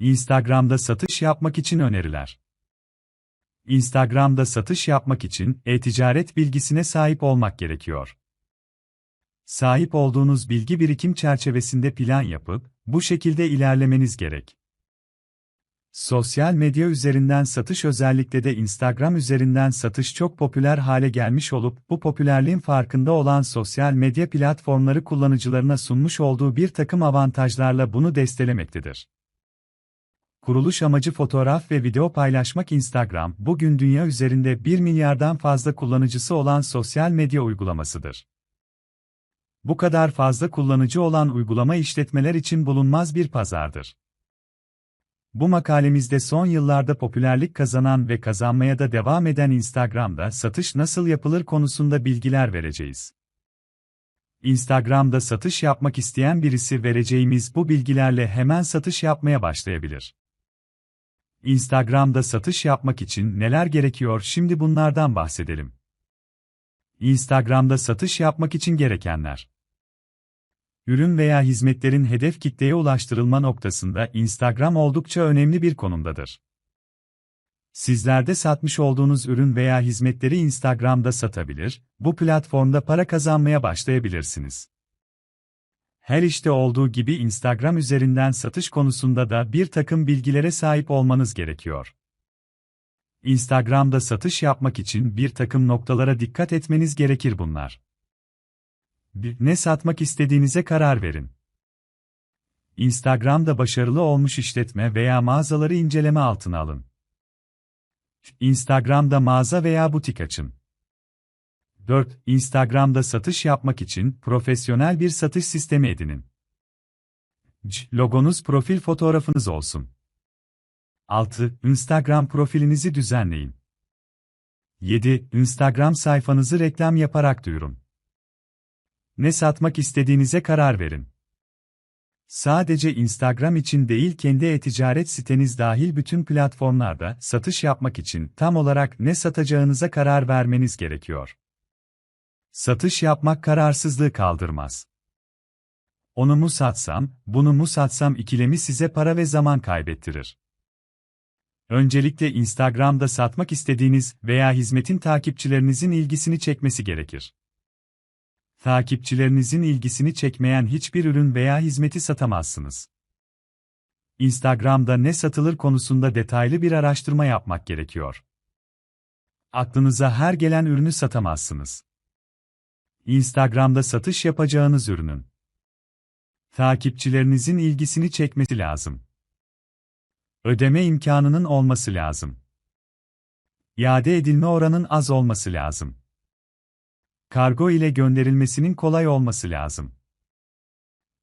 Instagram'da satış yapmak için öneriler. Instagram'da satış yapmak için e-ticaret bilgisine sahip olmak gerekiyor. Sahip olduğunuz bilgi birikim çerçevesinde plan yapıp bu şekilde ilerlemeniz gerek. Sosyal medya üzerinden satış özellikle de Instagram üzerinden satış çok popüler hale gelmiş olup bu popülerliğin farkında olan sosyal medya platformları kullanıcılarına sunmuş olduğu bir takım avantajlarla bunu destelemektedir. Kuruluş amacı fotoğraf ve video paylaşmak Instagram, bugün dünya üzerinde 1 milyardan fazla kullanıcısı olan sosyal medya uygulamasıdır. Bu kadar fazla kullanıcı olan uygulama işletmeler için bulunmaz bir pazardır. Bu makalemizde son yıllarda popülerlik kazanan ve kazanmaya da devam eden Instagram'da satış nasıl yapılır konusunda bilgiler vereceğiz. Instagram'da satış yapmak isteyen birisi vereceğimiz bu bilgilerle hemen satış yapmaya başlayabilir. Instagram'da satış yapmak için neler gerekiyor şimdi bunlardan bahsedelim. Instagram'da satış yapmak için gerekenler. Ürün veya hizmetlerin hedef kitleye ulaştırılma noktasında Instagram oldukça önemli bir konumdadır. Sizler de satmış olduğunuz ürün veya hizmetleri Instagram'da satabilir, bu platformda para kazanmaya başlayabilirsiniz. Her işte olduğu gibi Instagram üzerinden satış konusunda da bir takım bilgilere sahip olmanız gerekiyor. Instagram'da satış yapmak için bir takım noktalara dikkat etmeniz gerekir bunlar. 1. Ne satmak istediğinize karar verin. Instagram'da başarılı olmuş işletme veya mağazaları inceleme altına alın. Instagram'da mağaza veya butik açın. 4. Instagram'da satış yapmak için profesyonel bir satış sistemi edinin. C. Logonuz profil fotoğrafınız olsun. 6. Instagram profilinizi düzenleyin. 7. Instagram sayfanızı reklam yaparak duyurun. Ne satmak istediğinize karar verin. Sadece Instagram için değil kendi e-ticaret siteniz dahil bütün platformlarda satış yapmak için tam olarak ne satacağınıza karar vermeniz gerekiyor. Satış yapmak kararsızlığı kaldırmaz. Onu mu satsam, bunu mu satsam ikilemi size para ve zaman kaybettirir. Öncelikle Instagram'da satmak istediğiniz veya hizmetin takipçilerinizin ilgisini çekmesi gerekir. Takipçilerinizin ilgisini çekmeyen hiçbir ürün veya hizmeti satamazsınız. Instagram'da ne satılır konusunda detaylı bir araştırma yapmak gerekiyor. Aklınıza her gelen ürünü satamazsınız. Instagram'da satış yapacağınız ürünün takipçilerinizin ilgisini çekmesi lazım. Ödeme imkanının olması lazım. İade edilme oranın az olması lazım. Kargo ile gönderilmesinin kolay olması lazım.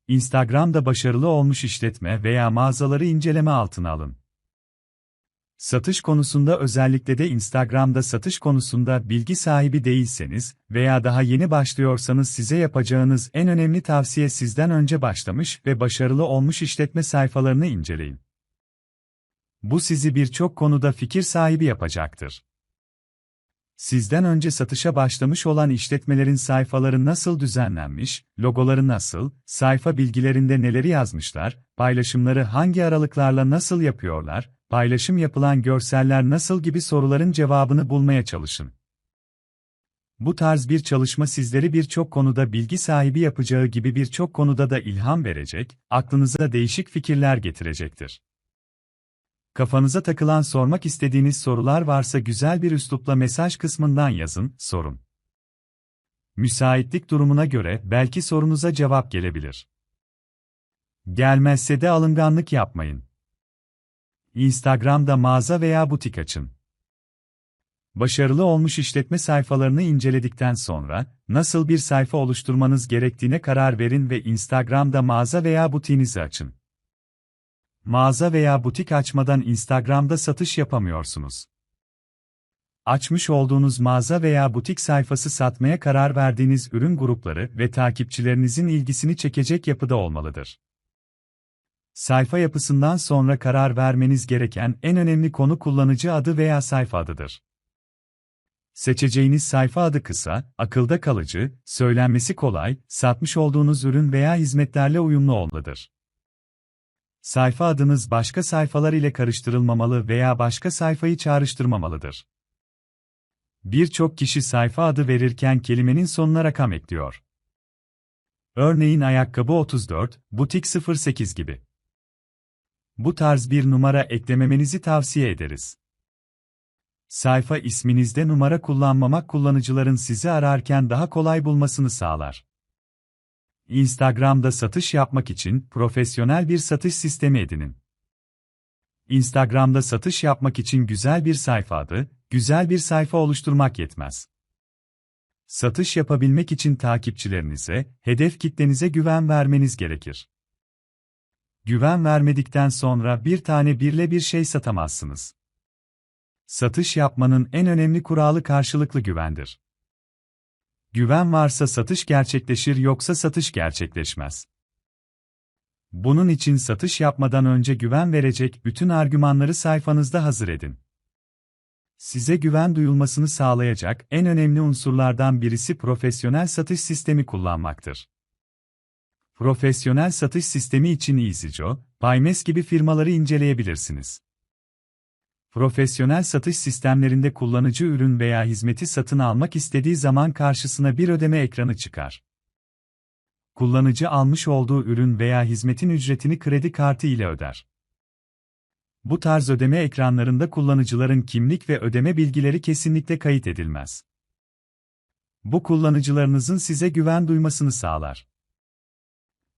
Instagram'da başarılı olmuş işletme veya mağazaları inceleme altına alın. Satış konusunda özellikle de Instagram'da satış konusunda bilgi sahibi değilseniz veya daha yeni başlıyorsanız size yapacağınız en önemli tavsiye sizden önce başlamış ve başarılı olmuş işletme sayfalarını inceleyin. Bu sizi birçok konuda fikir sahibi yapacaktır. Sizden önce satışa başlamış olan işletmelerin sayfaları nasıl düzenlenmiş, logoları nasıl, sayfa bilgilerinde neleri yazmışlar, paylaşımları hangi aralıklarla nasıl yapıyorlar, paylaşım yapılan görseller nasıl gibi soruların cevabını bulmaya çalışın. Bu tarz bir çalışma sizleri birçok konuda bilgi sahibi yapacağı gibi birçok konuda da ilham verecek, aklınıza değişik fikirler getirecektir. Kafanıza takılan sormak istediğiniz sorular varsa güzel bir üslupla mesaj kısmından yazın, sorun. Müsaitlik durumuna göre belki sorunuza cevap gelebilir. Gelmezse de alınganlık yapmayın. Instagram'da mağaza veya butik açın. Başarılı olmuş işletme sayfalarını inceledikten sonra, nasıl bir sayfa oluşturmanız gerektiğine karar verin ve Instagram'da mağaza veya butiğinizi açın. Mağaza veya butik açmadan Instagram'da satış yapamıyorsunuz. Açmış olduğunuz mağaza veya butik sayfası satmaya karar verdiğiniz ürün grupları ve takipçilerinizin ilgisini çekecek yapıda olmalıdır. Sayfa yapısından sonra karar vermeniz gereken en önemli konu kullanıcı adı veya sayfa adıdır. Seçeceğiniz sayfa adı kısa, akılda kalıcı, söylenmesi kolay, satmış olduğunuz ürün veya hizmetlerle uyumlu olmalıdır. Sayfa adınız başka sayfalar ile karıştırılmamalı veya başka sayfayı çağrıştırmamalıdır. Birçok kişi sayfa adı verirken kelimenin sonuna rakam ekliyor. Örneğin ayakkabı 34, butik 08 gibi. Bu tarz bir numara eklememenizi tavsiye ederiz. Sayfa isminizde numara kullanmamak kullanıcıların sizi ararken daha kolay bulmasını sağlar. Instagram'da satış yapmak için profesyonel bir satış sistemi edinin. Instagram'da satış yapmak için güzel bir sayfa adı, güzel bir sayfa oluşturmak yetmez. Satış yapabilmek için takipçilerinize, hedef kitlenize güven vermeniz gerekir. Güven vermedikten sonra bir tane birle bir şey satamazsınız. Satış yapmanın en önemli kuralı karşılıklı güvendir. Güven varsa satış gerçekleşir yoksa satış gerçekleşmez. Bunun için satış yapmadan önce güven verecek bütün argümanları sayfanızda hazır edin. Size güven duyulmasını sağlayacak en önemli unsurlardan birisi profesyonel satış sistemi kullanmaktır. Profesyonel satış sistemi için EasyJo, Paymes gibi firmaları inceleyebilirsiniz. Profesyonel satış sistemlerinde kullanıcı ürün veya hizmeti satın almak istediği zaman karşısına bir ödeme ekranı çıkar. Kullanıcı almış olduğu ürün veya hizmetin ücretini kredi kartı ile öder. Bu tarz ödeme ekranlarında kullanıcıların kimlik ve ödeme bilgileri kesinlikle kayıt edilmez. Bu kullanıcılarınızın size güven duymasını sağlar.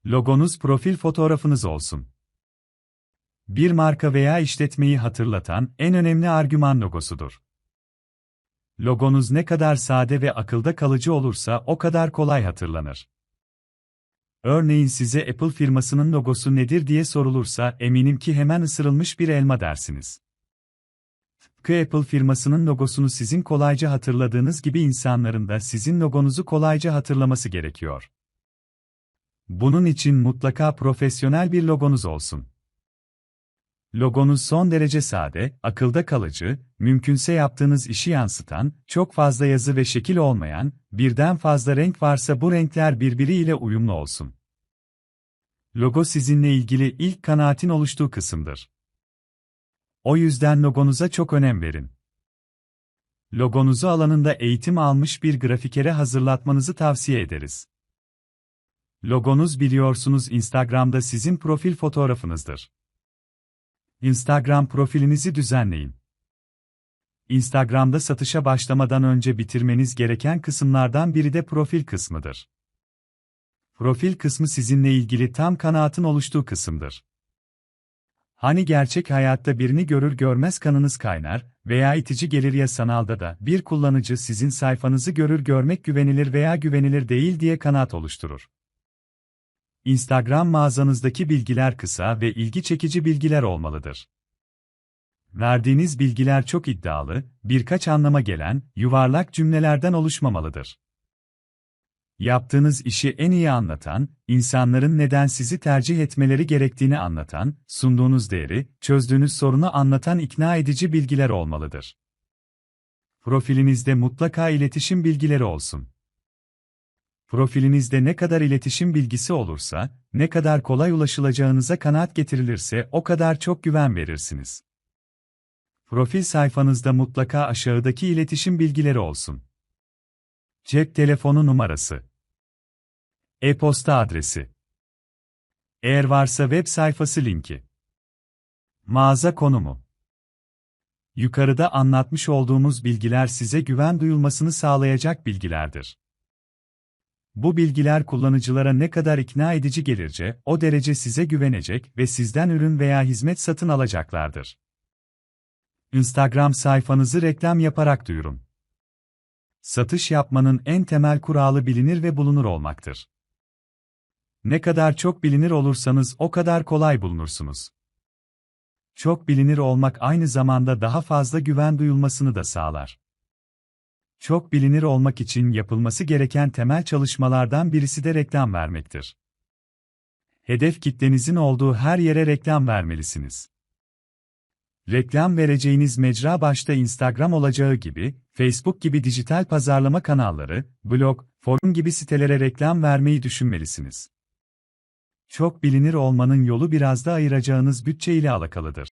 Logonuz profil fotoğrafınız olsun. Bir marka veya işletmeyi hatırlatan en önemli argüman logosudur. Logonuz ne kadar sade ve akılda kalıcı olursa o kadar kolay hatırlanır. Örneğin size Apple firmasının logosu nedir diye sorulursa eminim ki hemen ısırılmış bir elma dersiniz. Tıpkı Apple firmasının logosunu sizin kolayca hatırladığınız gibi insanların da sizin logonuzu kolayca hatırlaması gerekiyor. Bunun için mutlaka profesyonel bir logonuz olsun. Logonuz son derece sade, akılda kalıcı, mümkünse yaptığınız işi yansıtan, çok fazla yazı ve şekil olmayan, birden fazla renk varsa bu renkler birbiriyle uyumlu olsun. Logo sizinle ilgili ilk kanaatin oluştuğu kısımdır. O yüzden logonuza çok önem verin. Logonuzu alanında eğitim almış bir grafikere hazırlatmanızı tavsiye ederiz. Logonuz biliyorsunuz Instagram'da sizin profil fotoğrafınızdır. Instagram profilinizi düzenleyin. Instagram'da satışa başlamadan önce bitirmeniz gereken kısımlardan biri de profil kısmıdır. Profil kısmı sizinle ilgili tam kanaatın oluştuğu kısımdır. Hani gerçek hayatta birini görür görmez kanınız kaynar veya itici gelir ya sanalda da bir kullanıcı sizin sayfanızı görür görmek güvenilir veya güvenilir değil diye kanaat oluşturur. Instagram mağazanızdaki bilgiler kısa ve ilgi çekici bilgiler olmalıdır. Verdiğiniz bilgiler çok iddialı, birkaç anlama gelen, yuvarlak cümlelerden oluşmamalıdır. Yaptığınız işi en iyi anlatan, insanların neden sizi tercih etmeleri gerektiğini anlatan, sunduğunuz değeri, çözdüğünüz sorunu anlatan ikna edici bilgiler olmalıdır. Profilinizde mutlaka iletişim bilgileri olsun. Profilinizde ne kadar iletişim bilgisi olursa, ne kadar kolay ulaşılacağınıza kanaat getirilirse o kadar çok güven verirsiniz. Profil sayfanızda mutlaka aşağıdaki iletişim bilgileri olsun. Cep telefonu numarası. E-posta adresi. Eğer varsa web sayfası linki. Mağaza konumu. Yukarıda anlatmış olduğumuz bilgiler size güven duyulmasını sağlayacak bilgilerdir. Bu bilgiler kullanıcılara ne kadar ikna edici gelirce, o derece size güvenecek ve sizden ürün veya hizmet satın alacaklardır. Instagram sayfanızı reklam yaparak duyurun. Satış yapmanın en temel kuralı bilinir ve bulunur olmaktır. Ne kadar çok bilinir olursanız o kadar kolay bulunursunuz. Çok bilinir olmak aynı zamanda daha fazla güven duyulmasını da sağlar. Çok bilinir olmak için yapılması gereken temel çalışmalardan birisi de reklam vermektir. Hedef kitlenizin olduğu her yere reklam vermelisiniz. Reklam vereceğiniz mecra başta Instagram olacağı gibi, Facebook gibi dijital pazarlama kanalları, blog, forum gibi sitelere reklam vermeyi düşünmelisiniz. Çok bilinir olmanın yolu biraz da ayıracağınız bütçe ile alakalıdır.